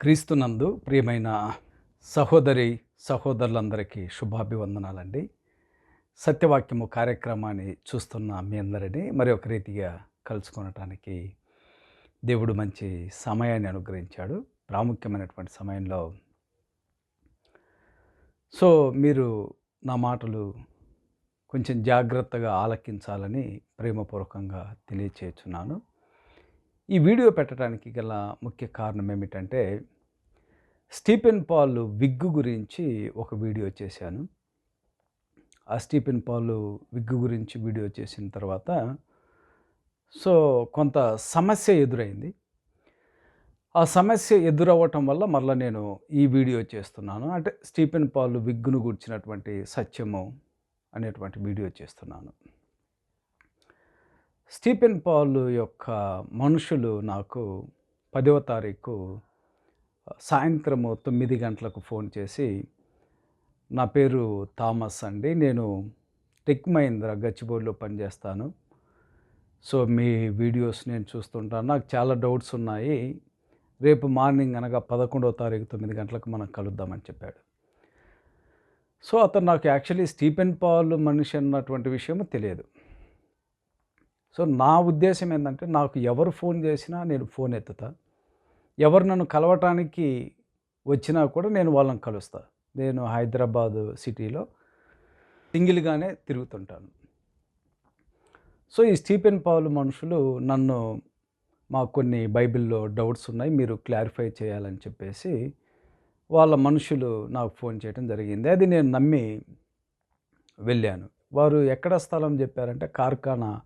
క్రీస్తునందు ప్రియమైన సహోదరి సహోదరులందరికీ శుభాభివందనాలండి. సత్యవాక్యము కార్యక్రమాన్ని చూస్తున్న మీ అందరినీ మరి ఒక రీతిగా కలుసుకొనటానికి దేవుడు మంచి సమయాన్ని అనుగ్రహించాడు. ప్రాముఖ్యమైనటువంటి సమయంలో సో మీరు నా మాటలు కొంచెం జాగ్రత్తగా ఆలకించాలని ప్రేమపూర్వకంగా తెలియచేస్తున్నాను. ఈ వీడియో పెట్టడానికి గల ముఖ్య కారణం ఏమిటంటే స్టీఫెన్ పాల్ విగ్గు గురించి ఒక వీడియో చేశాను. ఆ స్టీఫెన్ పాల్ విగ్గు గురించి వీడియో చేసిన తర్వాత సో కొంత సమస్య ఎదురైంది. ఆ సమస్య ఎదురవ్వటం వల్ల మళ్ళీ నేను ఈ వీడియో చేస్తున్నాను. అంటే స్టీఫెన్ పాల్ విగ్గును గుర్చినటువంటి సత్యము అనేటువంటి వీడియో చేస్తున్నాను. స్టీఫెన్ పాల్ యొక్క మనుషులు నాకు పదవ తారీఖు సాయంత్రము తొమ్మిది గంటలకు ఫోన్ చేసి నా పేరు థామస్ అండి నేను టెక్ మహీంద్ర గచ్చిబౌలిలో పనిచేస్తాను. సో మీ వీడియోస్ నేను చూస్తుంటాను. నాకు చాలా డౌట్స్ ఉన్నాయి. రేపు మార్నింగ్ అనగా పదకొండవ తారీఖు తొమ్మిది గంటలకు మనం కలుద్దామని చెప్పాడు. సో అతను నాకు యాక్చువల్లీ స్టీఫెన్ పాల్ మనిషి అన్నటువంటి విషయం తెలియదు. సో నా ఉద్దేశం ఏంటంటే నాకు ఎవరు ఫోన్ చేసినా నేను ఫోన్ ఎత్తుతా. ఎవరు నన్ను కలవటానికి వచ్చినా కూడా నేను వాళ్ళని కలుస్తా. నేను హైదరాబాద్ సిటీలో సింగిల్గానే తిరుగుతుంటాను. సో ఈ స్టీఫెన్ పావులు మనుషులు నన్ను మాకు కొన్ని బైబిల్లో డౌట్స్ ఉన్నాయి మీరు క్లారిఫై చేయాలని చెప్పేసి వాళ్ళ మనుషులు నాకు ఫోన్ చేయడం జరిగింది. అది నేను నమ్మి వెళ్ళాను. వారు ఎక్కడ స్థలం చెప్పారంటే కార్ఖానా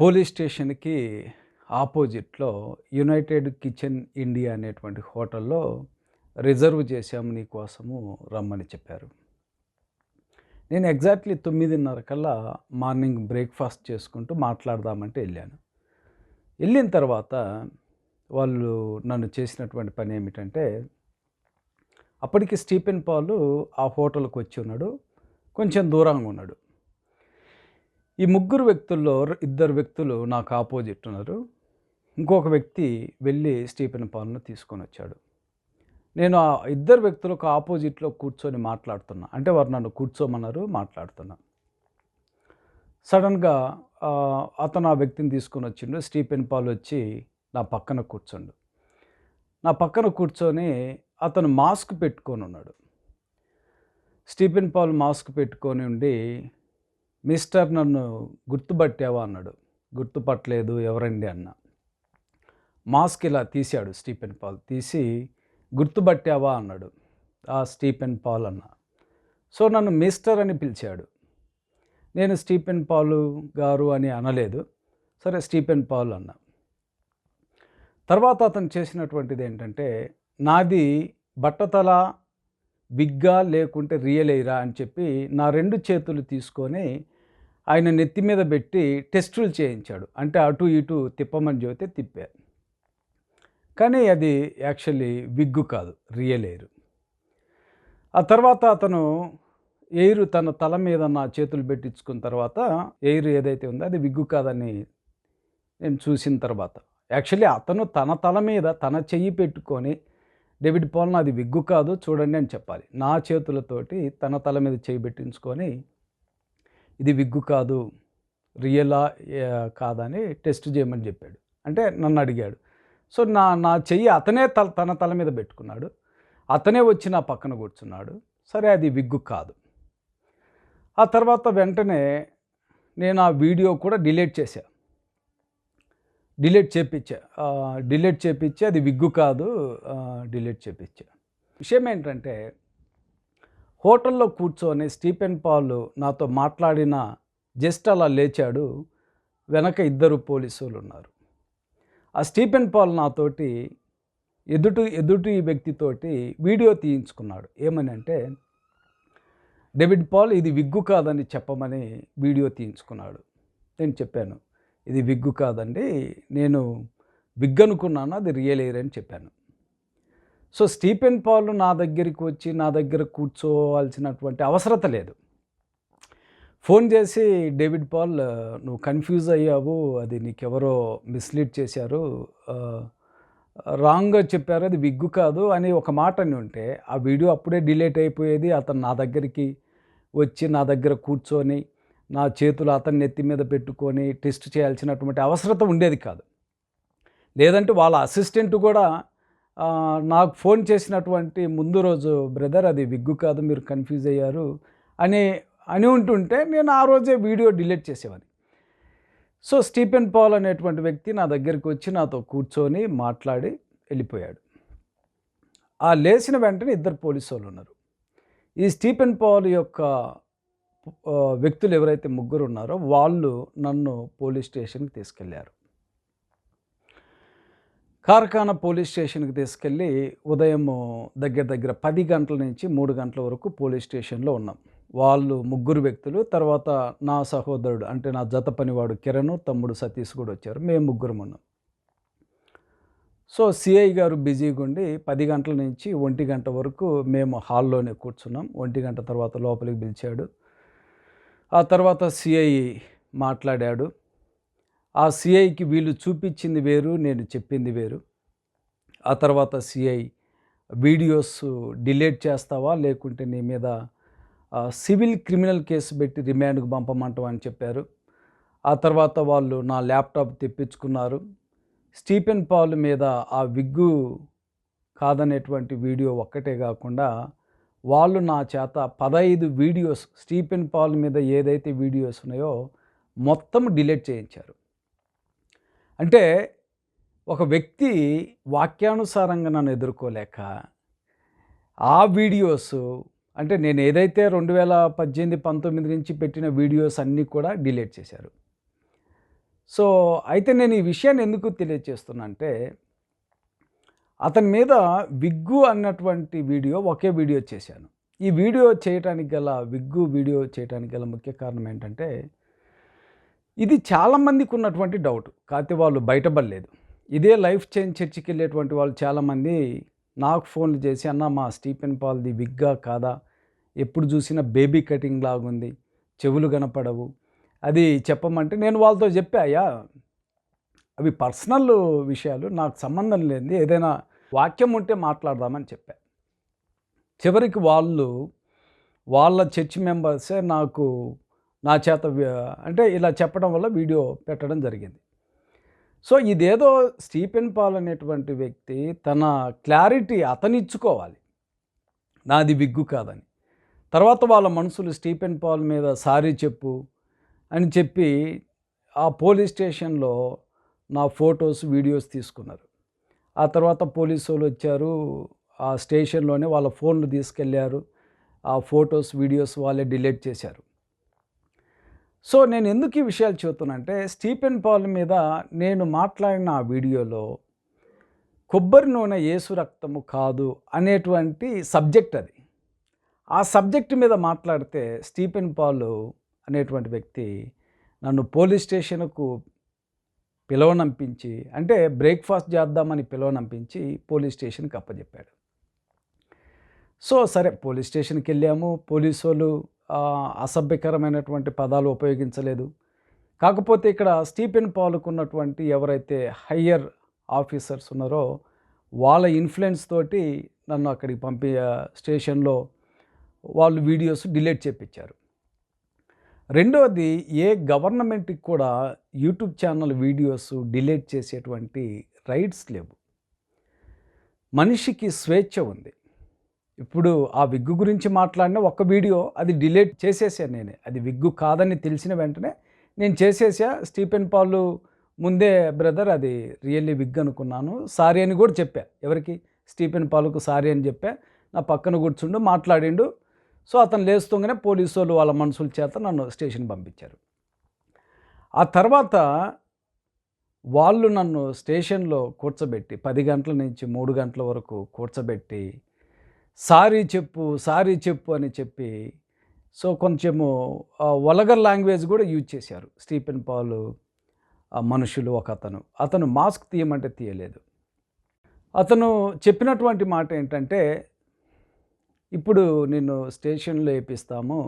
పోలీస్ స్టేషన్కి ఆపోజిట్లో యునైటెడ్ కిచెన్ ఇండియా అనేటువంటి హోటల్లో రిజర్వ్ చేశాము నీ కోసము రమ్మని చెప్పారు. నేను ఎగ్జాక్ట్లీ తొమ్మిదిన్నర కల్లా మార్నింగ్ బ్రేక్ఫాస్ట్ చేసుకుంటూ మాట్లాడదామంటే వెళ్ళాను. వెళ్ళిన తర్వాత వాళ్ళు నన్ను చేసినటువంటి పని ఏమిటంటే అప్పటికి స్టీఫెన్ పాలు ఆ హోటల్కి వచ్చి ఉన్నాడు కొంచెం దూరంగా ఉన్నాడు. ఈ ముగ్గురు వ్యక్తుల్లో ఇద్దరు వ్యక్తులు నాకు ఆపోజిట్ ఉన్నారు. ఇంకొక వ్యక్తి వెళ్ళి స్టీఫెన్ పాల్ను తీసుకొని వచ్చాడు. నేను ఆ ఇద్దరు వ్యక్తులకు ఆపోజిట్లో కూర్చొని మాట్లాడుతున్నా. అంటే వారు నన్ను కూర్చోమన్నారు మాట్లాడుతున్నా. సడన్గా అతను ఆ వ్యక్తిని తీసుకొని వచ్చిండు. స్టీఫెన్ పాల్ వచ్చి నా పక్కన కూర్చోండు. నా పక్కన కూర్చొని అతను మాస్క్ పెట్టుకొని ఉన్నాడు. స్టీఫెన్ పాల్ మాస్క్ పెట్టుకొని ఉండి మిస్టర్ నన్ను గుర్తుపట్టావా అన్నాడు. గుర్తుపట్టలేదు ఎవరండి అన్న. మాస్క్ ఇలా తీశాడు స్టీఫెన్ పాల్. తీసి గుర్తుపట్టావా అన్నాడు. ఆ స్టీఫెన్ పాల్ అన్న. సో నన్ను మిస్టర్ అని పిలిచాడు. నేను స్టీఫెన్ పాలు గారు అని అనలేదు. సరే స్టీఫెన్ పాల్ అన్న. తర్వాత అతను చేసినటువంటిది ఏంటంటే నాది బట్టతల బిగ్గా లేకుంటే రియల్ ఎయిరా అని చెప్పి నా రెండు చేతులు తీసుకొని ఆయన నెత్తి మీద పెట్టి టెస్టులు చేయించాడు. అంటే అటు ఇటు తిప్పమని చెబితే తిప్పా. కానీ అది యాక్చువల్లీ విగ్గు కాదు రియల్ ఎయిర్. ఆ తర్వాత అతను ఎయిర్ తన తల మీద నా చేతులు పెట్టించుకున్న తర్వాత ఎయిర్ ఏదైతే ఉందో అది విగ్గు కాదని నేను చూసిన తర్వాత. యాక్చువల్లీ అతను తన తల మీద తన చెయ్యి పెట్టుకొని డేవిడ్ పాల్ నాది విగ్గు కాదు చూడండి అని చెప్పాలి. నా చేతులతోటి తన తల మీద చేయి పెట్టించుకొని ఇది విగ్గు కాదు రియలా కాదని టెస్ట్ చేయమని చెప్పాడు. అంటే నన్ను అడిగాడు. సో నా నా చెయ్యి అతనే తల తన తల మీద పెట్టుకున్నాడు. అతనే వచ్చి నా పక్కన కూర్చున్నాడు. సరే అది విగ్గు కాదు. ఆ తర్వాత వెంటనే నేను ఆ వీడియో కూడా డిలీట్ చేశా. డిలీట్ చేపించా డిలీట్ చేపించి అది విగ్గు కాదు డిలీట్ చేపించా విషయం ఏంటంటే హోటల్లో కూర్చొని స్టీఫెన్ పాల్ నాతో మాట్లాడిన జస్ట్ అలా లేచాడు. వెనక ఇద్దరు పోలీసులు ఉన్నారు ఆ స్టీఫెన్ పాల్ నాతోటి ఎదుటి ఎదుటి వ్యక్తితోటి వీడియో తీయించుకున్నాడు. ఏమని అంటే డేవిడ్ పాల్ ఇది విగ్గు కాదని చెప్పమని వీడియో తీయించుకున్నాడు. నేను చెప్పాను ఇది విగ్గు కాదండి నేను విగ్ అనుకున్నాను అది రియల్ ఎయిర్ అని చెప్పాను. సో స్టీఫెన్ పాల్ నా దగ్గరికి వచ్చి నా దగ్గర కూర్చోవాల్సినటువంటి అవసరత లేదు ఫోన్ చేసి డేవిడ్ పాల్ నువ్వు కన్ఫ్యూజ్ అయ్యావు అది నీకెవరో మిస్లీడ్ చేశారు రాంగ్‌గా చెప్పారు. అది విగ్గు కాదు అని ఒక మాట అని ఉంటే, ఆ వీడియో అప్పుడే డిలేట్ అయిపోయేది. అతను నా దగ్గరికి వచ్చి నా దగ్గర కూర్చొని, నా చేతులు అతని నెత్తి మీద పెట్టుకొని టెస్ట్ చేయాల్సినటువంటి అవసరత ఉండేది కాదు. లేదంటే వాళ్ళ అసిస్టెంట్ కూడా నాకు ఫోన్ చేసినటువంటి ముందు రోజు బ్రదర్ అది విగ్గు కాదు మీరు కన్‌ఫ్యూజ్ అయ్యారు అని అని ఉంటుంటే నేను ఆ రోజే వీడియో డిలీట్ చేసేవాడిని. సో, స్టీఫెన్ పాల్ అనేటువంటి వ్యక్తి నా దగ్గరికి వచ్చి నాతో కూర్చొని మాట్లాడి వెళ్ళిపోయాడు. ఆ లేచిన వెంటనే ఇద్దరు పోలీస్ వాళ్ళు ఉన్నారు ఈ స్టీఫెన్ పాల్ యొక్క వ్యక్తులు ఎవరైతే ముగ్గురు ఉన్నారో వాళ్ళు నన్ను పోలీస్ స్టేషన్‌కి తీసుకెళ్ళారు. కార్ఖానా పోలీస్ స్టేషన్‌కి తీసుకెళ్ళి ఉదయము దగ్గర దగ్గర పది గంటల నుంచి మూడు గంటల వరకు పోలీస్ స్టేషన్‌లో ఉన్నాం. వాళ్ళు ముగ్గురు వ్యక్తులు. తర్వాత నా సహోదరుడు అంటే నా జత పనివాడు కిరణ్ తమ్ముడు సతీష్ కూడా వచ్చారు. మేము ముగ్గురం ఉన్నాం. సో, సీఐ గారు బిజీగా ఉండి పది గంటల నుంచి ఒంటి గంట వరకు మేము హాల్‌లోనే కూర్చున్నాం. ఒంటి గంట తర్వాత లోపలికి పిలిచాడు. ఆ తర్వాత సిఐ మాట్లాడాడు. ఆ సీఐకి వీళ్ళు చూపించింది వేరు, నేను చెప్పింది వేరు. ఆ తర్వాత సిఐ వీడియోస్ డిలీట్ చేస్తావా? లేకుంటే నీ మీద సివిల్ క్రిమినల్ కేసు పెట్టి రిమాండ్కు పంపమంటావా అని చెప్పారు. ఆ తర్వాత వాళ్ళు నా ల్యాప్‌టాప్ తెప్పించుకున్నారు. స్టీఫెన్ పాల్ మీద ఆ విగ్గు కాదనేటువంటి వీడియో ఒక్కటే కాకుండా, వాళ్ళు నా చేత 15 వీడియోస్ స్టీఫెన్ పాల్ మీద ఏదైతే వీడియోస్ ఉన్నాయో మొత్తం డిలీట్ చేయించారు. అంటే ఒక వ్యక్తి వాక్యానుసారంగా నన్ను ఎదుర్కోలేక, ఆ వీడియోస్ అంటే నేను ఏదైతే 2018, 19 నుంచి పెట్టిన వీడియోస్ అన్నీ కూడా డిలీట్ చేశారు. సో, అయితే నేను ఈ విషయాన్ని ఎందుకు తెలియజేస్తున్నా అంటే, అతని మీద విగ్గు అన్నటువంటి వీడియో ఒకే వీడియో చేశాను. ఈ వీడియో చేయటానికి గల విగ్గు వీడియో చేయటానికి గల ముఖ్య కారణం ఏంటంటే, ఇది చాలామందికి ఉన్నటువంటి డౌట్. కాకపోతే వాళ్ళు బయటపడలేదు. ఇదే లైఫ్ చేంజ్ చర్చికి వెళ్ళేటువంటి వాళ్ళు చాలామంది నాకు ఫోన్లు చేసి, "అన్న మా స్టీఫెన్ పాల్‌ది విగ్గా కాదా? ఎప్పుడు చూసినా బేబీ కటింగ్ లాగుంది. చెవులు కనపడవు." అది చెప్పమంటే నేను వాళ్ళతో చెప్పాయా అవి పర్సనల్ విషయాలు. నాకు సంబంధం లేనిది ఏదైనా వాక్యం ఉంటే మాట్లాడదామని" చెప్పా. చివరికి వాళ్ళు వాళ్ళ చర్చ్ మెంబర్సే నాకు నా చేత అంటే ఇలా చెప్పడం వల్ల వీడియో పెట్టడం జరిగింది. సో, ఇదేదో స్టీఫెన్ పాల్ అనేటువంటి వ్యక్తి తన క్లారిటీ అతనిచ్చుకోవాలి. నాది విగ్గు కాదని. తర్వాత వాళ్ళ మనుషులు స్టీఫెన్ పాల్ మీద సారీ చెప్పు అని చెప్పి ఆ పోలీస్ స్టేషన్‌లో నా ఫోటోస్, వీడియోస్ తీసుకున్నారు. ఆ తర్వాత పోలీసు వాళ్ళు వచ్చారు. ఆ స్టేషన్‌లోనే వాళ్ళ ఫోన్లు తీసుకెళ్ళారు ఆ ఫోటోస్, వీడియోస్ వాళ్ళే డిలీట్ చేశారు. సో, నేను ఎందుకు ఈ విషయాలు చెబుతున్నానంటే, స్టీఫెన్ పాల్ మీద నేను మాట్లాడిన ఆ వీడియోలో కొబ్బరి నూనె యేసు రక్తము కాదు అనేటువంటి సబ్జెక్ట్ అది. ఆ సబ్జెక్ట్ మీద మాట్లాడితే స్టీఫెన్ పాల్ అనేటువంటి వ్యక్తి నన్ను పోలీస్ స్టేషన్‌కు పిలవనంపించి అంటే బ్రేక్‌ఫాస్ట్ చేద్దామని పిలవనంపించి పోలీస్ స్టేషన్‌కి అప్పజెప్పాడు. సో, సరే పోలీస్ స్టేషన్కి వెళ్ళాము పోలీసు వాళ్ళు అసభ్యకరమైనటువంటి పదాలు ఉపయోగించలేదు. కాకపోతే ఇక్కడ స్టీఫెన్ పాల్‌కున్నటువంటి ఎవరైతే హయ్యర్ ఆఫీసర్స్ ఉన్నారో వాళ్ళ ఇన్‌ఫ్లుయెన్స్ తోటి నన్ను అక్కడికి పంపి స్టేషన్‌లో వాళ్ళు వీడియోస్ డిలీట్ చేపించారు. రెండవది ఏ గవర్నమెంట్‌కి కూడా యూట్యూబ్ ఛానల్ వీడియోస్ డిలీట్ చేసేటువంటి రైట్స్ లేవు. మనిషికి స్వేచ్ఛ ఉంది. ఇప్పుడు ఆ విగ్గు గురించి మాట్లాడిన ఒక వీడియో అది డిలీట్ చేసేసాను నేను అది విగ్గు కాదని తెలిసిన వెంటనే నేను చేసేసా. స్టీఫెన్ పాల్ ముందే బ్రదర్ అది రియల్లీ విగ్ అనుకున్నాను. సారీ అని కూడా చెప్పా. ఎవరికి? స్టీఫెన్ పాల్‌కు సారీ అని చెప్పా. నా పక్కన కూర్చుండు మాట్లాడిండు. సో, అతను లేస్తుంగానే వాళ్ళు వాళ్ళ మనుషుల చేత నన్ను స్టేషన్ పంపించారు. ఆ తర్వాత వాళ్ళు నన్ను స్టేషన్‌లో కూర్చోబెట్టి పది గంటల నుంచి మూడు గంటల వరకు కూర్చోబెట్టి సారీ చెప్పు, సారీ చెప్పు అని చెప్పి సో, కొంచెము వలగర్ లాంగ్వేజ్ కూడా యూజ్ చేశారు. స్టీఫెన్ పాల్ మనుషులు ఒకతను. అతను మాస్క్ తీయమంటే తీయలేదు. అతను చెప్పినటువంటి మాట ఏంటంటే, ఇప్పుడు నిన్ను స్టేషన్‌లో వేపిస్తాము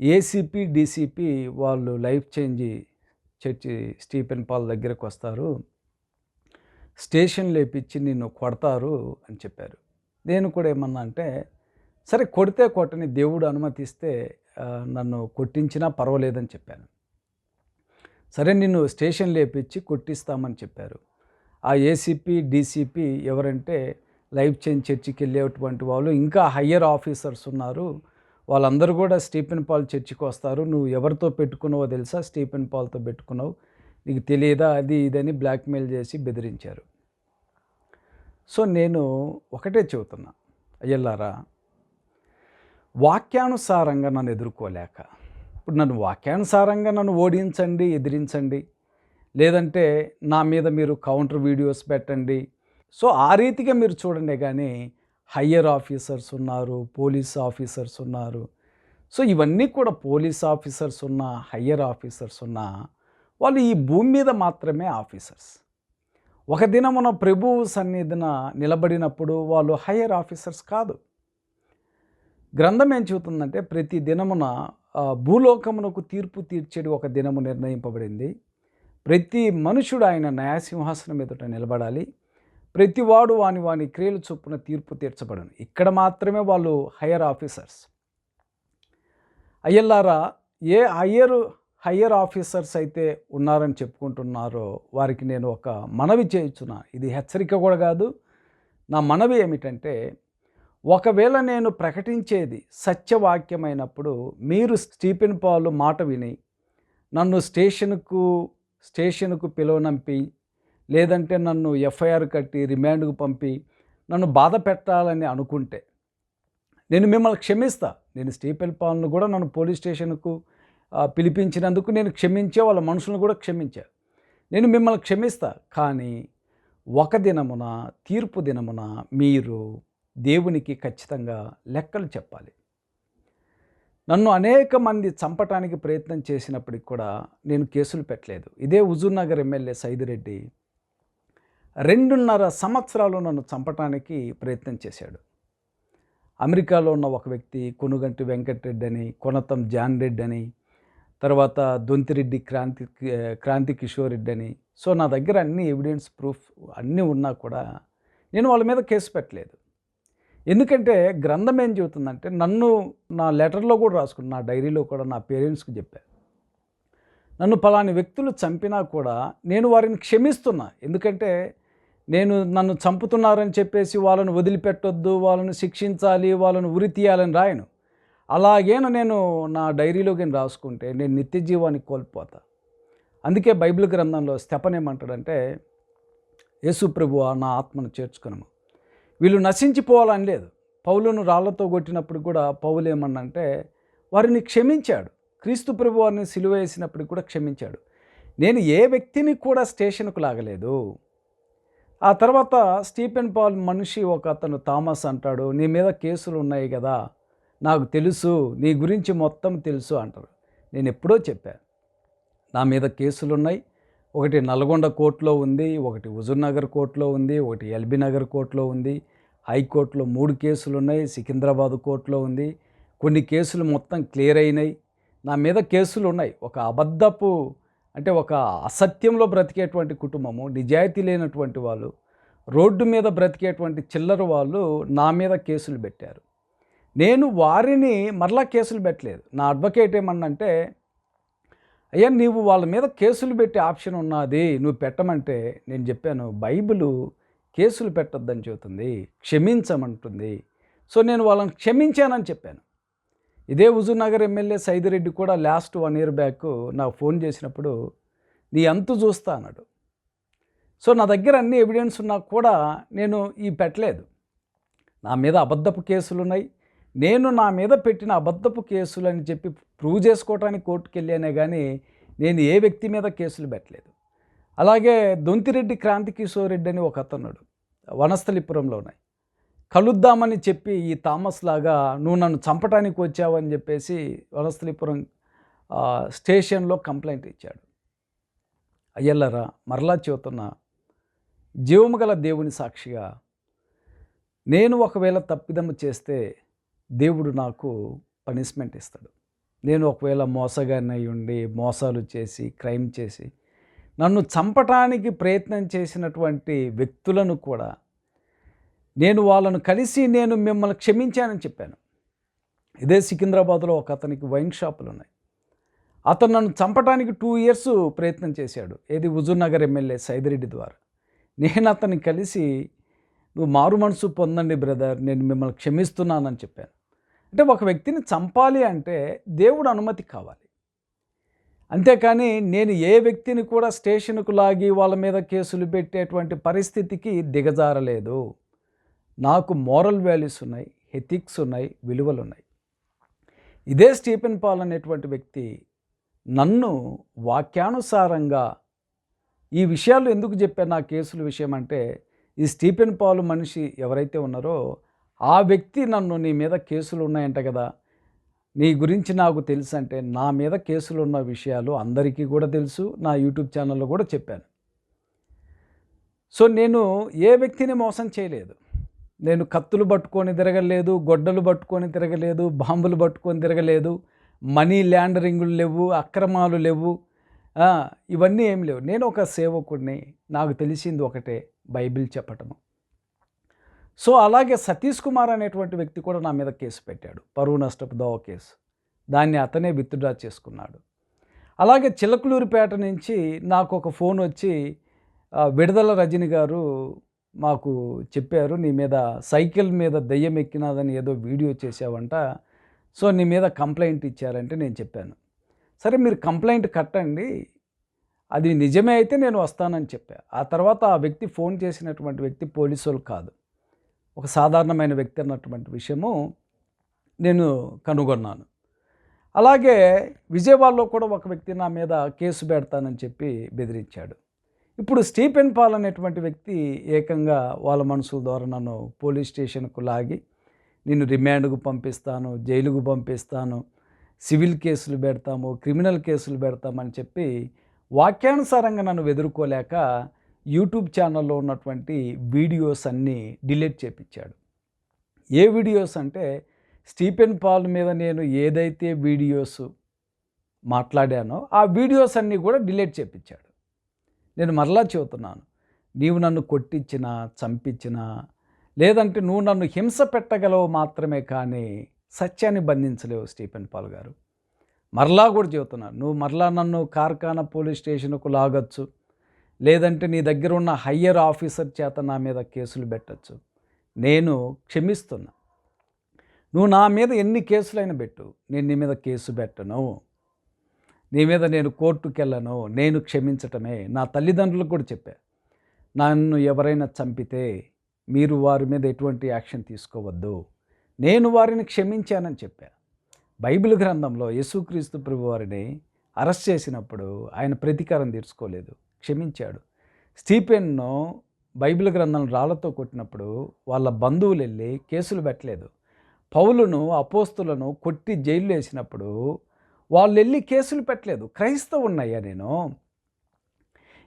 ఏసీపీ, డీసీపీ వాళ్ళు life change church Stephen Paul దగ్గరకు వస్తారు స్టేషన్ లేపించి నిన్ను కొడతారు అని చెప్పారు నేను కూడా ఏమన్నా అంటే సరే కొడితే కొట్టని దేవుడు అనుమతిస్తే నన్ను కొట్టించినా పర్వాలేదని చెప్పాను. సరే నిన్ను స్టేషన్ లేపించి కొట్టిస్తామని చెప్పారు. ఆ ఏసీపీ డీసీపీ ఎవరంటే లైఫ్ చైన్ చర్చికి వెళ్ళేటువంటి వాళ్ళు ఇంకా హయ్యర్ ఆఫీసర్స్ ఉన్నారు. వాళ్ళందరూ కూడా స్టీఫెన్ పాల్ చర్చికి వస్తారు. నువ్వు ఎవరితో పెట్టుకున్నావో తెలుసా? స్టీఫెన్ పాల్తో పెట్టుకున్నావు. నీకు తెలియదా? అది ఇదని బ్లాక్మెయిల్ చేసి బెదిరించారు. సో నేను ఒకటే చెబుతున్నా అయ్యల్లారా వాక్యానుసారంగా నన్ను ఎదుర్కోలేక ఇప్పుడు నన్ను వాక్యానుసారంగా నన్ను ఓడించండి ఎదిరించండి లేదంటే నా మీద మీరు కౌంటర్ వీడియోస్ పెట్టండి. సో ఆ రీతిగా మీరు చూడండి కానీ హయ్యర్ ఆఫీసర్స్ ఉన్నారు పోలీస్ ఆఫీసర్స్ ఉన్నారు. సో ఇవన్నీ కూడా పోలీస్ ఆఫీసర్స్ ఉన్న హయ్యర్ ఆఫీసర్స్ ఉన్న వాళ్ళు ఈ భూమి మీద మాత్రమే ఆఫీసర్స్. ఒక దినమున ప్రభువు సన్నిధిన నిలబడినప్పుడు వాళ్ళు హయ్యర్ ఆఫీసర్స్ కాదు. గ్రంథం ఏం చెబుతుందంటే ప్రతి దినమున భూలోకమునకు తీర్పు తీర్చేది ఒక దినము నిర్ణయింపబడింది. ప్రతి మనుషుడు ఆయన న్యాయసింహాసనం ఎదుట నిలబడాలి. ప్రతివాడు వాని వాని క్రియలు చొప్పున తీర్పు తీర్చబడను. ఇక్కడ మాత్రమే వాళ్ళు హయ్యర్ ఆఫీసర్స్. అయ్యల్లారా ఏ హయ్యర్ హయ్యర్ ఆఫీసర్స్ అయితే ఉన్నారని చెప్పుకుంటున్నారో వారికి నేను ఒక మనవి చేయుచున్నా. ఇది హెచ్చరిక కూడా కాదు. నా మనవి ఏమిటంటే ఒకవేళ నేను ప్రకటించేది సత్యవాక్యమైనప్పుడు మీరు స్టీఫెన్ పాలు మాట విని నన్ను స్టేషన్కు స్టేషన్కు పిలువనంపి లేదంటే నన్ను ఎఫ్ఐఆర్ కట్టి రిమాండ్కు పంపి నన్ను బాధ పెట్టాలని అనుకుంటే నేను మిమ్మల్ని క్షమిస్తా. నేను స్టీఫెన్ పాల్ను కూడా నన్ను పోలీస్ స్టేషన్కు పిలిపించినందుకు నేను క్షమించే వాళ్ళ మనుషులను కూడా క్షమించా. నేను మిమ్మల్ని క్షమిస్తా కానీ ఒక దినమున తీర్పు దినమున మీరు దేవునికి ఖచ్చితంగా లెక్కలు చెప్పాలి. నన్ను అనేక మంది చంపటానికి ప్రయత్నం చేసినప్పటికి కూడా నేను కేసులు పెట్టలేదు. ఇదే హుజూర్నగర్ ఎమ్మెల్యే సైదిరెడ్డి రెండున్నర సంవత్సరాలు నన్ను చంపటానికి ప్రయత్నం చేశాడు. అమెరికాలో ఉన్న ఒక వ్యక్తి కొనుగంటి వెంకటరెడ్డి అని కొనతం జాన్ రెడ్డి అని తర్వాత దొంతిరెడ్డి క్రాంతి క్రాంతి కిషోర్ రెడ్డి అని. సో నా దగ్గర అన్ని ఎవిడెన్స్ ప్రూఫ్ అన్నీ ఉన్నా కూడా నేను వాళ్ళ మీద కేసు పెట్టలేదు. ఎందుకంటే గ్రంథం ఏం చెబుతుందంటే నన్ను నా లెటర్లో కూడా రాసుకున్నా నా డైరీలో కూడా నా పేరెంట్స్కి చెప్పాను నన్ను పలాని వ్యక్తులు చంపినా కూడా నేను వారిని క్షమిస్తున్నా. ఎందుకంటే నేను నన్ను చంపుతున్నారని చెప్పేసి వాళ్ళను వదిలిపెట్టొద్దు వాళ్ళను శిక్షించాలి వాళ్ళను ఉరి తీయాలని రాయను. అలాగేను నేను నా డైరీలోకి రాసుకుంటే నేను నిత్య జీవాన్ని కోల్పోతా. అందుకే బైబిల్ గ్రంథంలో స్తెపన్ ఏమంటాడంటే యేసు నా ఆత్మను చేర్చుకును వీళ్ళు నశించిపోవాలని లేదు. పౌలును రాళ్ళతో కొట్టినప్పుడు కూడా పౌలు ఏమన్నంటే వారిని క్షమించాడు. క్రీస్తు ప్రభు వారిని సిలువ కూడా క్షమించాడు. నేను ఏ వ్యక్తిని కూడా స్టేషన్కు లాగలేదు. ఆ తర్వాత స్టీఫెన్ పాల్ మనిషి ఒక అతను థామస్ అంటాడు నీ మీద కేసులు ఉన్నాయి కదా. నాకు తెలుసు నీ గురించి మొత్తం తెలుసు అంటారు. నేను ఎప్పుడో చెప్పాను నా మీద కేసులు ఉన్నాయి ఒకటి నల్గొండ కోర్టులో ఉంది ఒకటి హుజూర్నగర్ కోర్టులో ఉంది ఒకటి ఎల్బీ నగర్ కోర్టులో ఉంది. హైకోర్టులో మూడు కేసులు ఉన్నాయి సికింద్రాబాద్ కోర్టులో ఉంది. కొన్ని కేసులు మొత్తం క్లియర్ అయినాయి. నా మీద కేసులు ఉన్నాయి ఒక అబద్ధపు అంటే ఒక అసత్యంలో బ్రతికేటువంటి కుటుంబము నిజాయితీ లేనటువంటి వాళ్ళు రోడ్డు మీద బ్రతికేటువంటి చిల్లర వాళ్ళు నా మీద కేసులు పెట్టారు. నేను వారిని మరలా కేసులు పెట్టలేదు. నా అడ్వకేట్ ఏమన్నంటే అయ్యా నీవు వాళ్ళ మీద కేసులు పెట్టే ఆప్షన్ ఉన్నది నువ్వు పెట్టమంటే నేను చెప్పాను బైబిలు కేసులు పెట్టొద్దని చెబుతుంది క్షమించమంటుంది. సో నేను వాళ్ళని క్షమించానని చెప్పాను. ఇదే హుజూర్నగర్ ఎమ్మెల్యే సైదిరెడ్డి కూడా లాస్ట్ వన్ ఇయర్ బ్యాక్ నాకు ఫోన్ చేసినప్పుడు నీ అంతు చూస్తా అన్నాడు. సో నా దగ్గర అన్ని ఎవిడెన్స్ ఉన్నా కూడా నేను ఈ పెట్టలేదు. నా మీద అబద్ధపు కేసులు ఉన్నాయి నేను నా మీద పెట్టిన అబద్ధపు కేసులు అని చెప్పి ప్రూవ్ చేసుకోవడానికి కోర్టుకు వెళ్ళానే కానీ నేను ఏ వ్యక్తి మీద కేసులు పెట్టలేదు. అలాగే దొంతిరెడ్డి క్రాంతి కిషోర్ రెడ్డి అని ఒక అతనుడు వనస్థలిపురంలో ఉన్నాయి. కలుద్దామని చెప్పి ఈ థామస్ లాగా నువ్వు నన్ను చంపటానికి వచ్చావని చెప్పేసి వనస్థలిపురం స్టేషన్లో కంప్లైంట్ ఇచ్చాడు. అయ్యల్లరా మరలా చెబుతున్నా జీవము గల దేవుని సాక్షిగా నేను ఒకవేళ తప్పిదము చేస్తే దేవుడు నాకు పనిష్మెంట్ ఇస్తాడు. నేను ఒకవేళ మోసగాన్ని అయి ఉండి మోసాలు చేసి క్రైమ్ చేసి నన్ను చంపటానికి ప్రయత్నం చేసినటువంటి వ్యక్తులను కూడా నేను వాళ్ళను కలిసి నేను మిమ్మల్ని క్షమించానని చెప్పాను. ఇదే సికింద్రాబాద్లో ఒక అతనికి వైన్ షాపులు ఉన్నాయి. అతను నన్ను చంపడానికి టూ ఇయర్స్ ప్రయత్నం చేశాడు. ఏది? హుజూర్నగర్ ఎమ్మెల్యే సైదిరెడ్డి ద్వారా. నేను అతన్ని కలిసి నువ్వు మారు మనసు పొందండి బ్రదర్. నేను మిమ్మల్ని క్షమిస్తున్నానని చెప్పాను. అంటే ఒక వ్యక్తిని చంపాలి అంటే దేవుడు అనుమతి కావాలి. అంతేకాని నేను ఏ వ్యక్తిని కూడా స్టేషన్కు లాగి వాళ్ళ మీద కేసులు పెట్టేటువంటి పరిస్థితికి దిగజారలేదు. నాకు మోరల్ వాల్యూస్ ఉన్నాయి ఎథిక్స్ ఉన్నాయి విలువలు ఉన్నాయి. ఇదే స్టీఫెన్ పాల్ అనేటువంటి వ్యక్తి నన్ను వాక్యానుసారంగా ఈ విషయాలు ఎందుకు చెప్పాను నా కేసుల విషయం అంటే ఈ స్టీఫెన్ పాల్ మనిషి ఎవరైతే ఉన్నారో ఆ వ్యక్తి నన్ను నీ మీద కేసులు ఉన్నాయంట కదా. నీ గురించి నాకు తెలుసు అంటే నా మీద కేసులు ఉన్న విషయాలు అందరికీ కూడా తెలుసు. నా యూట్యూబ్ ఛానల్లో కూడా చెప్పాను. సో నేను ఏ వ్యక్తిని మోసం చేయలేదు. నేను కత్తులు పట్టుకొని తిరగలేదు గొడ్డలు పట్టుకొని తిరగలేదు బాంబులు పట్టుకొని తిరగలేదు మనీ ల్యాండరింగులు లేవు అక్రమాలు లేవు. ఇవన్నీ ఏం లేవు. నేను ఒక సేవకుడిని. నాకు తెలిసింది ఒకటే బైబిల్ చెప్పటము. సో అలాగే సతీష్ కుమార్ అనేటువంటి వ్యక్తి కూడా నా మీద కేసు పెట్టాడు. పరువు నష్టపు దోవ కేసు. దాన్ని అతనే విత్డ్రా చేసుకున్నాడు. అలాగే చిలకలూరిపేట నుంచి నాకు ఒక ఫోన్ వచ్చి విడుదల రజని గారు మాకు చెప్పారు నీ మీద సైకిల్ మీద దెయ్యం ఎక్కినాదని ఏదో వీడియో చేసావంట సో నీ మీద కంప్లైంట్ ఇచ్చారంటే నేను చెప్పాను. సరే మీరు కంప్లైంట్ కట్టండి. అది నిజమే అయితే నేను వస్తానని చెప్పా. ఆ తర్వాత ఆ వ్యక్తి ఫోన్ చేసినటువంటి వ్యక్తి పోలీసు వాళ్ళు కాదు. ఒక సాధారణమైన వ్యక్తి అన్నటువంటి విషయము నేను కనుగొన్నాను. అలాగే విజయవాడలో కూడా ఒక వ్యక్తి నా మీద కేసు పెడతానని చెప్పి బెదిరించాడు. ఇప్పుడు స్టీఫెన్ పాల్ అనేటువంటి వ్యక్తి ఏకంగా వాళ్ళ మనసుల ద్వారా నన్ను పోలీస్ స్టేషన్కు లాగి నిన్ను రిమాండ్కు పంపిస్తాను జైలుకు పంపిస్తాను సివిల్ కేసులు పెడతాము క్రిమినల్ కేసులు పెడతామని చెప్పి వాక్యానుసారంగా నన్ను ఎదుర్కోలేక యూట్యూబ్ ఛానల్లో ఉన్నటువంటి వీడియోస్ అన్నీ డిలీట్ చేపించాడు ఏ వీడియోస్ అంటే స్టీఫెన్ పాల్ మీద నేను ఏదైతే వీడియోస్ మాట్లాడానో ఆ వీడియోస్ అన్నీ కూడా డిలీట్ చేపించాడు నేను మరలా చెబుతున్నాను నీవు నన్ను కొట్టించినా చంపించినా లేదంటే నువ్వు నన్ను హింస పెట్టగలవు మాత్రమే కానీ సత్యాన్ని బంధించలేవు స్టీఫెన్ పాల్ గారు. మరలా కూడా చెబుతున్నాను నువ్వు మరలా నన్ను కార్ఖానా పోలీస్ స్టేషన్కు లాగొచ్చు. లేదంటే నీ దగ్గర ఉన్న హయ్యర్ ఆఫీసర్ చేత నా మీద కేసులు పెట్టచ్చు. నేను క్షమిస్తున్నా. నువ్వు నా మీద ఎన్ని కేసులైనా పెట్టు. నేను నీ మీద కేసు పెట్టను. నీ మీద నేను కోర్టుకు వెళ్ళను నేను క్షమించటమే. నా తల్లిదండ్రులకు కూడా చెప్పా. నన్ను ఎవరైనా చంపితే మీరు వారి మీద ఎటువంటి యాక్షన్ తీసుకోవద్దు. నేను వారిని క్షమించానని చెప్పా. బైబిల్ గ్రంథంలో యేసుక్రీస్తు ప్రభు వారిని అరెస్ట్ చేసినప్పుడు ఆయన ప్రతీకారం తీర్చుకోలేదు. క్షమించాడు. స్టీఫెన్ను బైబిల్ గ్రంథం రాళ్ళతో కొట్టినప్పుడు వాళ్ళ బంధువులు వెళ్ళి కేసులు పెట్టలేదు. పౌలును అపోస్తులను కొట్టి జైలు వేసినప్పుడు వాళ్ళు వెళ్ళి కేసులు పెట్టలేదు. క్రైస్తవున్నయ్యా నేను.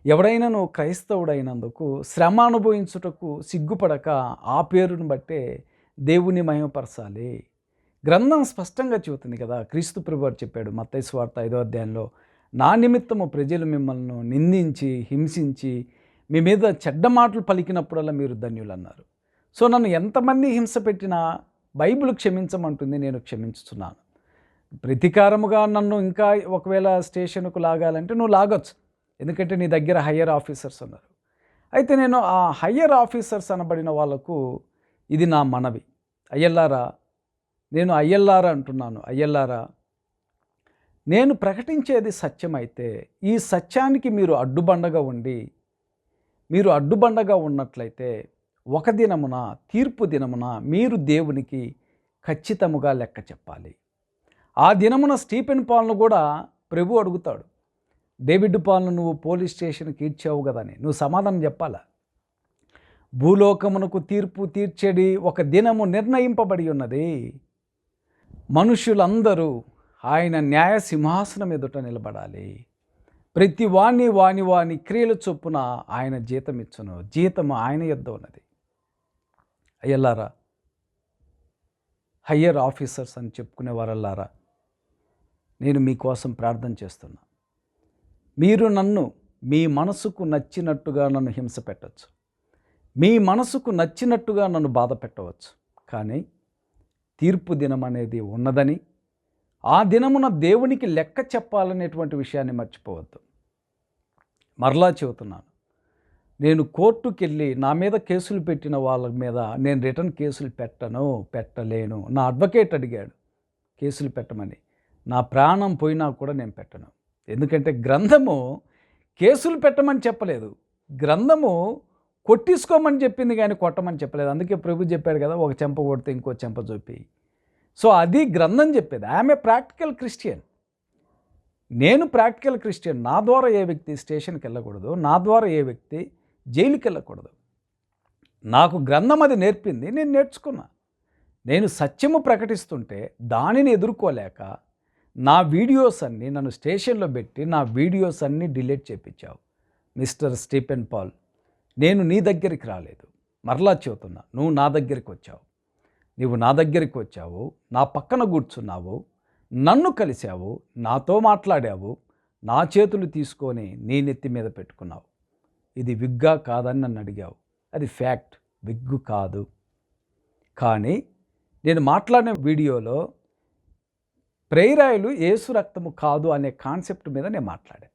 ఎవడైనా నువ్వు క్రైస్తవుడైనందుకు శ్రమ అనుభవించుటకు సిగ్గుపడక ఆ పేరును బట్టే దేవుని మహిమపరచాలి. గ్రంథం స్పష్టంగా చెబుతుంది కదా క్రీస్తు ప్రభువారు చెప్పాడు మత్తయి స్వార్థ ఐదో అధ్యాయంలో నా నిమిత్తము ప్రజలు మిమ్మల్ని నిందించి హింసించి మీ మీద చెడ్డ మాటలు పలికినప్పుడల్లా మీరు ధన్యులు అన్నారు సో నన్ను ఎంతమంది హింస పెట్టినా బైబిల్ క్షమించమంటుంది నేను క్షమించుతున్నాను. ప్రతీకారముగా నన్ను ఇంకా ఒకవేళ స్టేషన్కు లాగాలంటే నువ్వు లాగొచ్చు. ఎందుకంటే నీ దగ్గర హయ్యర్ ఆఫీసర్స్ ఉన్నారు. అయితే నేను ఆ హయ్యర్ ఆఫీసర్స్ అనబడిన వాళ్ళకు ఇది నా మనవి. అయ్యల్లారా నేను అయ్యల్లారా అంటున్నాను. అయ్యల్లారా నేను ప్రకటించేది సత్యమైతే ఈ సత్యానికి మీరు అడ్డుబండగా ఉండి మీరు అడ్డుబండగా ఉన్నట్లయితే ఒక దినమున తీర్పు దినమున మీరు దేవునికి ఖచ్చితముగా లెక్క చెప్పాలి. ఆ దినమున స్టీఫెన్ పాల్ను కూడా ప్రభు అడుగుతాడు డేవిడ్ పాల్ను నువ్వు పోలీస్ స్టేషన్కి ఈడ్చావు కదని నువ్వు సమాధానం చెప్పాలా? భూలోకమునకు తీర్పు తీర్చేడి ఒక దినము నిర్ణయింపబడి ఉన్నది. మనుషులందరూ ఆయన న్యాయ సింహాసనం ఎదుట నిలబడాలి. ప్రతి వాణి వాని వాని క్రియల చొప్పున ఆయన జీతం ఇచ్చును. జీతము ఆయన యొద్ద ఉన్నది. అయ్యల్లారా హయ్యర్ ఆఫీసర్స్ అని చెప్పుకునే వారల్లారా నేను మీకోసం ప్రార్థన చేస్తున్నా. మీరు నన్ను మీ మనసుకు నచ్చినట్టుగా నన్ను హింస పెట్టచ్చు. మీ మనసుకు నచ్చినట్టుగా నన్ను బాధ పెట్టవచ్చు. కానీ తీర్పు దినం అనేది ఉన్నదని ఆ దినమున దేవునికి లెక్క చెప్పాలనేటువంటి విషయాన్ని మర్చిపోవద్దు. మరలా చెబుతున్నాను. నేను కోర్టుకి వెళ్ళి నా మీద కేసులు పెట్టిన వాళ్ళ మీద నేను రిటర్న్ కేసులు పెట్టను పెట్టలేను. నా అడ్వకేట్ అడిగాడు కేసులు పెట్టమని. నా ప్రాణం పోయినా కూడా నేను పెట్టను. ఎందుకంటే గ్రంథము కేసులు పెట్టమని చెప్పలేదు. గ్రంథము కొట్టించుకోమని చెప్పింది కానీ కొట్టమని చెప్పలేదు. అందుకే ప్రభు చెప్పాడు కదా ఒక చెంప కొడితే ఇంకో చెంప చూపి సో అది గ్రంథం చెప్పేది. ఆమె ప్రాక్టికల్ క్రిస్టియన్ నేను ప్రాక్టికల్ క్రిస్టియన్ నా ద్వారా ఏ వ్యక్తి స్టేషన్కి వెళ్ళకూడదు. నా ద్వారా ఏ వ్యక్తి జైలుకి వెళ్ళకూడదు. నాకు గ్రంథం అది నేర్పింది. నేను నేర్చుకున్నా. నేను సత్యము ప్రకటిస్తుంటే దానిని ఎదుర్కోలేక నా వీడియోస్ అన్నీ నన్ను స్టేషన్లో పెట్టి నా వీడియోస్ అన్నీ డిలీట్ చేయించావు మిస్టర్ స్టీఫెన్ పాల్ నేను నీ దగ్గరికి రాలేదు. మరలా చెబుతున్నా నువ్వు నా దగ్గరికి వచ్చావు. నీవు నా దగ్గరికి వచ్చావు నా పక్కన కూర్చున్నావు నన్ను కలిశావు నాతో మాట్లాడావు నా చేతులు తీసుకొని నీ నెత్తి మీద పెట్టుకున్నావు. ఇది విగ్గా కాదని నన్ను అడిగావు. అది ఫ్యాక్ట్. విగ్గు కాదు. కానీ నేను మాట్లాడిన వీడియోలో ప్రేరాయిలు ఏసు రక్తము కాదు అనే కాన్సెప్ట్ మీద నేను మాట్లాడాను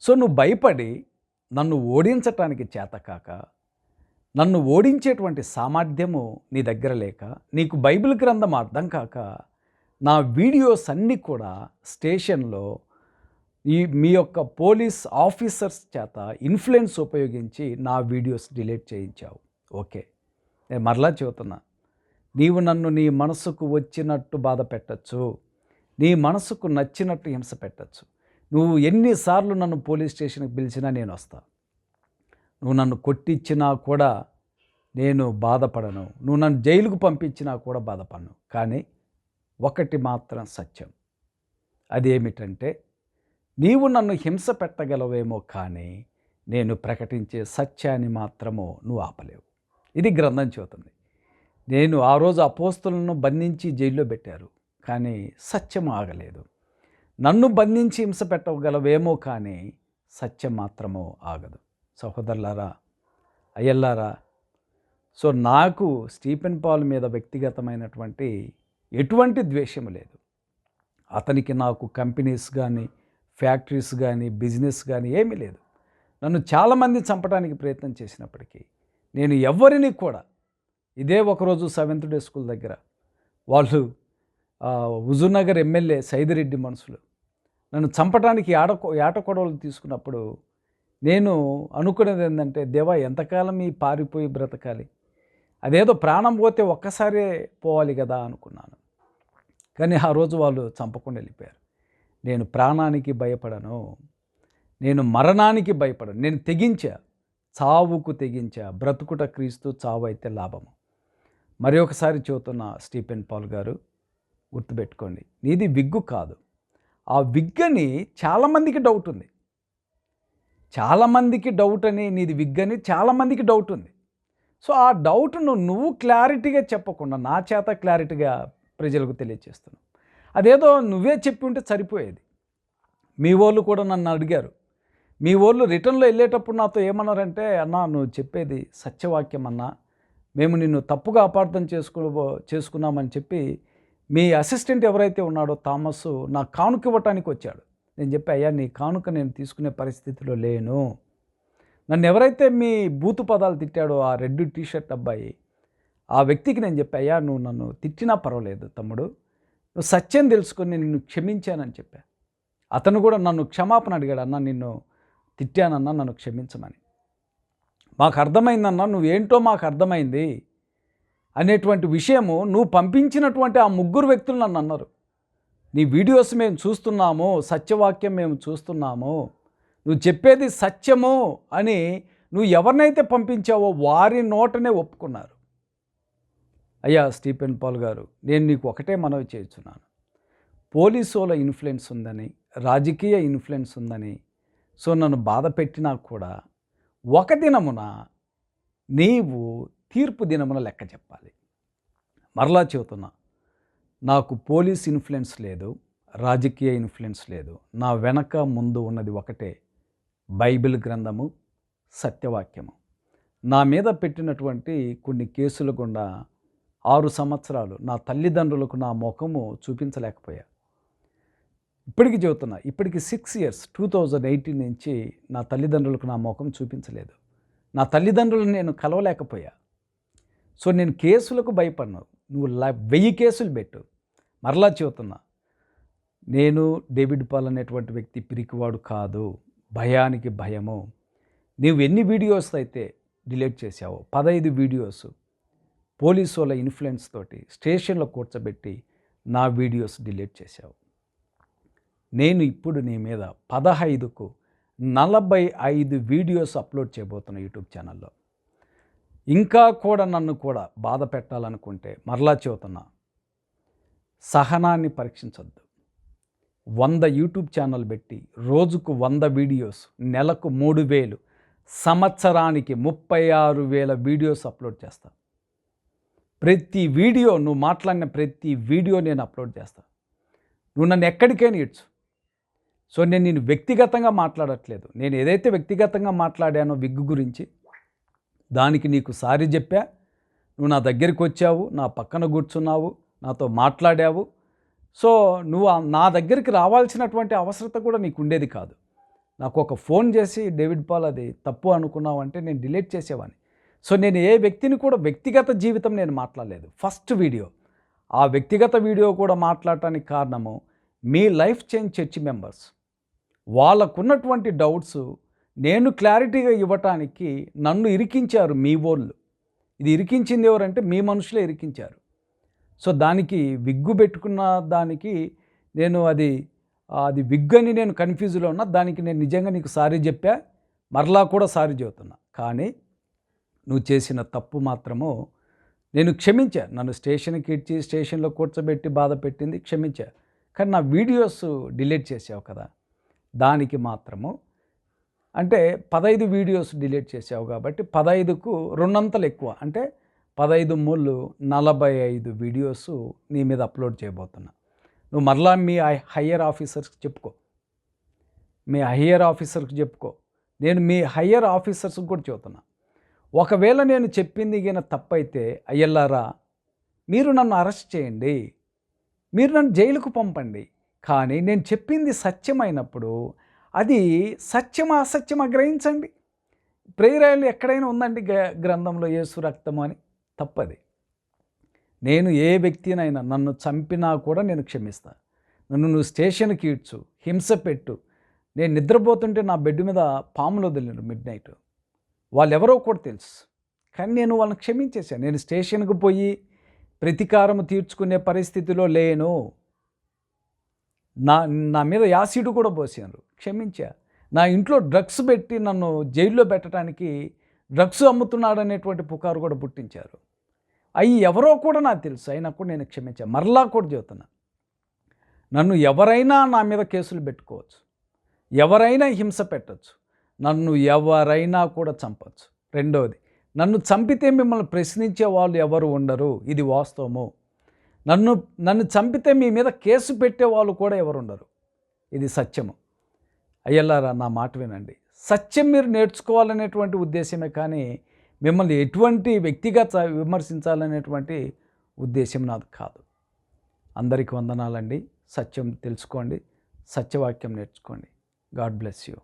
సో నువ్వు భయపడి నన్ను ఓడించటానికి చేతకాక నన్ను ఓడించేటువంటి సామర్థ్యము నీ దగ్గర లేక నీకు బైబిల్ గ్రంథం అర్థం కాక నా వీడియోస్ అన్నీ కూడా స్టేషన్లో ఈ మీ యొక్క పోలీస్ ఆఫీసర్స్ చేత ఇన్ఫ్లుయెన్స్ ఉపయోగించి నా వీడియోస్ డిలీట్ చేయించావు. ఓకే. నేను మరలా చెబుతున్నా. నీవు నన్ను నీ మనసుకు వచ్చినట్టు బాధ పెట్టచ్చు. నీ మనసుకు నచ్చినట్టు హింస పెట్టచ్చు. నువ్వు ఎన్నిసార్లు నన్ను పోలీస్ స్టేషన్కి పిలిచినా నేను వస్తాను నువ్వు నన్ను కొట్టించినా కూడా నేను బాధపడను. నువ్వు నన్ను జైలుకు పంపించినా కూడా బాధపడను. కానీ ఒకటి మాత్రం సత్యం. అదేమిటంటే నీవు నన్ను హింస పెట్టగలవేమో కానీ నేను ప్రకటించే సత్యాన్ని మాత్రము నువ్వు ఆపలేవు. ఇది గ్రంథం చెబుతుంది. నేను ఆ రోజు అపోస్తులను బంధించి జైల్లో పెట్టారు. కానీ సత్యం ఆగలేదు. నన్ను బంధించి హింస పెట్టగలవేమో కానీ సత్యం మాత్రమో ఆగదు. సహోదరులారా అయ్యల్లారా సో నాకు స్టీఫెన్ పాల్ మీద వ్యక్తిగతమైనటువంటి ఎటువంటి ద్వేషం లేదు. అతనికి నాకు కంపెనీస్ కానీ ఫ్యాక్టరీస్ కానీ బిజినెస్ కానీ ఏమీ లేదు. నన్ను చాలామంది చంపడానికి ప్రయత్నం చేసినప్పటికీ నేను ఎవరిని కూడా ఇదే ఒకరోజు సెవెంత్ డే స్కూల్ దగ్గర వాళ్ళు హుజూర్నగర్ ఎమ్మెల్యే సైదిరెడ్డి మనుషులు నన్ను చంపడానికి ఆడ ఏటకొడవలు తీసుకున్నప్పుడు నేను అనుకునేది ఏంటంటే దేవా ఎంతకాలం ఈ పారిపోయి బ్రతకాలి? అదేదో ప్రాణం పోతే ఒక్కసారే పోవాలి కదా అనుకున్నాను. కానీ ఆ రోజు వాళ్ళు చంపకుండా వెళ్ళిపోయారు. నేను ప్రాణానికి భయపడను. నేను మరణానికి భయపడను. నేను తెగించా. చావుకు తెగించా. బ్రతుకుట క్రీస్తు చావు అయితే లాభము. మరి ఒకసారి చెబుతున్న స్టీఫెన్ పాల్ గారు గుర్తుపెట్టుకోండి నీది విగ్గు కాదు. ఆ విగ్గని చాలామందికి డౌట్ ఉంది. చాలామందికి డౌట్ అని నీది విగ్గని చాలామందికి డౌట్ ఉంది. సో ఆ డౌట్ను నువ్వు క్లారిటీగా చెప్పకుండా నా చేత క్లారిటీగా ప్రజలకు తెలియజేస్తున్నావు అదేదో నువ్వే చెప్పి ఉంటే సరిపోయేది. మీ వాళ్ళు కూడా నన్ను అడిగారు. మీ వాళ్ళు రిటర్న్లో వెళ్ళేటప్పుడు నాతో ఏమన్నారంటే అన్నా నువ్వు చెప్పేది సత్యవాక్యం అన్నా. మేము నిన్ను తప్పుగా అపార్థం చేసుకో చేసుకున్నామని చెప్పి మీ అసిస్టెంట్ ఎవరైతే ఉన్నాడో థామస్ నా కానుక ఇవ్వటానికి వచ్చాడు. నేను చెప్పి అయ్యా నీ కానుక నేను తీసుకునే పరిస్థితిలో లేను. నన్ను ఎవరైతే మీ బూతు పదాలు తిట్టాడో ఆ రెడ్ టీషర్ట్ అబ్బాయి ఆ వ్యక్తికి నేను చెప్పా అయ్యా నువ్వు నన్ను తిట్టినా పర్వాలేదు తమ్ముడు. నువ్వు సత్యం తెలుసుకొని నిన్ను క్షమించానని చెప్పా. అతను కూడా నన్ను క్షమాపణ అడిగాడు అన్న నిన్ను తిట్టానన్నా నన్ను క్షమించమని. మాకు అర్థమైందన్నా నువ్వేంటో మాకు అర్థమైంది అనేటువంటి విషయము నువ్వు పంపించినటువంటి ఆ ముగ్గురు వ్యక్తులు నన్ను అన్నారు. నీ వీడియోస్ మేము చూస్తున్నాము సత్యవాక్యం మేము చూస్తున్నాము. నువ్వు చెప్పేది సత్యము అని నువ్వు ఎవరినైతే పంపించావో వారి నోటనే ఒప్పుకున్నారు. అయ్యా స్టీఫెన్ పాల్ గారు నేను నీకు ఒకటే మనవి చేస్తున్నాను. పోలీసుల ఇన్ఫ్లుయెన్స్ ఉందని రాజకీయ ఇన్ఫ్లుయెన్స్ ఉందని సో నన్ను బాధ పెట్టినా కూడా ఒక దినమున నీవు తీర్పు దినమున లెక్క చెప్పాలి. మరలా చెబుతున్నా నాకు పోలీస్ ఇన్ఫ్లుయెన్స్ లేదు రాజకీయ ఇన్ఫ్లుయెన్స్ లేదు. నా వెనక ముందు ఉన్నది ఒకటే బైబిల్ గ్రంథము సత్యవాక్యము. నా మీద పెట్టినటువంటి కొన్ని కేసుల గుండా ఆరు సంవత్సరాలు నా తల్లిదండ్రులకు నా ముఖము చూపించలేకపోయా. ఇప్పటికి చెబుతున్నా ఇప్పటికి six years two thousand eighteen నుంచి నా తల్లిదండ్రులకు నా ముఖం చూపించలేదు. నా తల్లిదండ్రులను నేను కలవలేకపోయా. సో నేను కేసులకు భయపడినావు నువ్వు వెయ్యి కేసులు పెట్టు. మరలా చెబుతున్నా నేను డేవిడ్ పాల్ అనేటువంటి వ్యక్తి పిరికివాడు కాదు భయానికి భయము. నీవు ఎన్ని వీడియోస్ అయితే డిలీట్ చేసావో పదహైదు వీడియోస్ పోలీసు వాళ్ళ ఇన్ఫ్లుయెన్స్ తోటి స్టేషన్లో కూర్చోబెట్టి నా వీడియోస్ డిలీట్ చేశావు. నేను ఇప్పుడు నీ మీద పదహైదుకు నలభై ఐదు వీడియోస్ అప్లోడ్ చేయబోతున్నా యూట్యూబ్ ఛానల్లో. ఇంకా కూడా నన్ను కూడా బాధ పెట్టాలనుకుంటే మరలా చెబుతున్నా సహనాన్ని పరీక్షించొద్దు. వంద యూట్యూబ్ ఛానల్ పెట్టి రోజుకు వంద వీడియోస్ నెలకు మూడు వేలు సంవత్సరానికి ముప్పై ఆరు వేల వీడియోస్ అప్లోడ్ చేస్తా. ప్రతి వీడియో నువ్వు మాట్లాడిన ప్రతి వీడియో నేను అప్లోడ్ చేస్తా. నువ్వు నన్ను ఎక్కడికైనా ఇడ్చు. సో నేను నేను వ్యక్తిగతంగా మాట్లాడట్లేదు. నేను ఏదైతే వ్యక్తిగతంగా మాట్లాడానో విగ్గు గురించి దానికి నీకు సారీ చెప్పా. నువ్వు నా దగ్గరికి వచ్చావు నా పక్కన కూర్చున్నావు నాతో మాట్లాడావు. సో నువ్వు నా దగ్గరికి రావాల్సినటువంటి అవసరత కూడా నీకు ఉండేది కాదు. నాకు ఒక ఫోన్ చేసి డేవిడ్ పాల్ అది తప్పు అనుకున్నావు అంటే నేను డిలీట్ చేసేవాడిని సో నేను ఏ వ్యక్తిని కూడా వ్యక్తిగత జీవితం నేను మాట్లాడలేదు. First video. ఆ వ్యక్తిగత వీడియో కూడా మాట్లాడటానికి కారణము మీ లైఫ్ చేంజ్ చర్చి మెంబర్స్. వాళ్ళకున్నటువంటి డౌట్స్ నేను క్లారిటీగా ఇవ్వటానికి నన్ను ఇరికించారు మీ వాళ్ళు ఇది ఇరికించింది ఎవరంటే మీ మనుషులే ఇరికించారు. సో దానికి విగ్గు పెట్టుకున్న దానికి నేను అది అది విగ్గు అని నేను కన్ఫ్యూజ్లో ఉన్నా దానికి నేను నిజంగా నీకు సారీ చెప్పా మరలా కూడా సారీ చెబుతున్నా. కానీ నువ్వు చేసిన తప్పు మాత్రము నేను క్షమించా. నన్ను స్టేషన్కి ఇచ్చి స్టేషన్లో కూర్చోబెట్టి బాధ పెట్టింది క్షమించా. కానీ నా వీడియోస్ డిలీట్ చేసావు కదా దానికి మాత్రము అంటే పదహైదు వీడియోస్ డిలీట్ చేసావు కాబట్టి పదహైదుకు రెండంతలు ఎక్కువ. అంటే పదహైదు మూళ్ళు నలభై ఐదు వీడియోస్ నీ మీద అప్లోడ్ చేయబోతున్నా. నువ్వు మరలా మీ హయ్యర్ ఆఫీసర్స్కి చెప్పుకో. మీ హయ్యర్ ఆఫీసర్కి చెప్పుకో. నేను మీ హయ్యర్ ఆఫీసర్స్కి కూడా చెబుతున్నా. ఒకవేళ నేను చెప్పింది గిన తప్పైతే అయ్యల్లారా మీరు నన్ను అరెస్ట్ చేయండి. మీరు నన్ను జైలుకు పంపండి. కానీ నేను చెప్పింది సత్యమైనప్పుడు అది సత్యమా అసత్యమా గ్రహించండి. ప్రేరాయలు ఎక్కడైనా ఉందండి గ- గ్రంథంలో యేసు రక్తము అని. తప్పది. నేను ఏ వ్యక్తినైనా నన్ను చంపినా కూడా నేను క్షమిస్తా. నన్ను నువ్వు స్టేషన్కి ఈడ్చు హింస పెట్టు. నేను నిద్రపోతుంటే నా బెడ్ మీద పాములు వదిలినారు మిడ్ నైట్. వాళ్ళు ఎవరో కూడా తెలుసు. కానీ నేను వాళ్ళని క్షమించేశాను నేను స్టేషన్కి పోయి ప్రతీకారం తీర్చుకునే పరిస్థితిలో లేను. నా నా మీద యాసిడ్ కూడా పోసారు క్షమించా. నా ఇంట్లో డ్రగ్స్ పెట్టి నన్ను జైల్లో పెట్టడానికి డ్రగ్స్ అమ్ముతున్నాడనేటువంటి పుకారు కూడా పుట్టించారు. అవి ఎవరో కూడా నాకు తెలుసు. అయినా కూడా నేను క్షమించా. మరలా కూడా చెబుతున్నా. నన్ను ఎవరైనా నా మీద కేసులు పెట్టుకోవచ్చు. ఎవరైనా హింస పెట్టచ్చు. నన్ను ఎవరైనా కూడా చంపచ్చు. రెండవది నన్ను చంపితే మిమ్మల్ని ప్రశ్నించే వాళ్ళు ఎవరు ఉండరు. ఇది వాస్తవము. నన్ను నన్ను చంపితే మీ మీద కేసు పెట్టే వాళ్ళు కూడా ఎవరు ఉండరు. ఇది సత్యము. అయ్యల్లారా నా మాట వినండి. సత్యం మీరు నేర్చుకోవాలనేటువంటి ఉద్దేశమే కానీ మిమ్మల్ని ఎటువంటి వ్యక్తిగత విమర్శించాలనేటువంటి ఉద్దేశం నాది కాదు. అందరికీ వందనాలండి. సత్యం తెలుసుకోండి. సత్యవాక్యం నేర్చుకోండి. God bless you.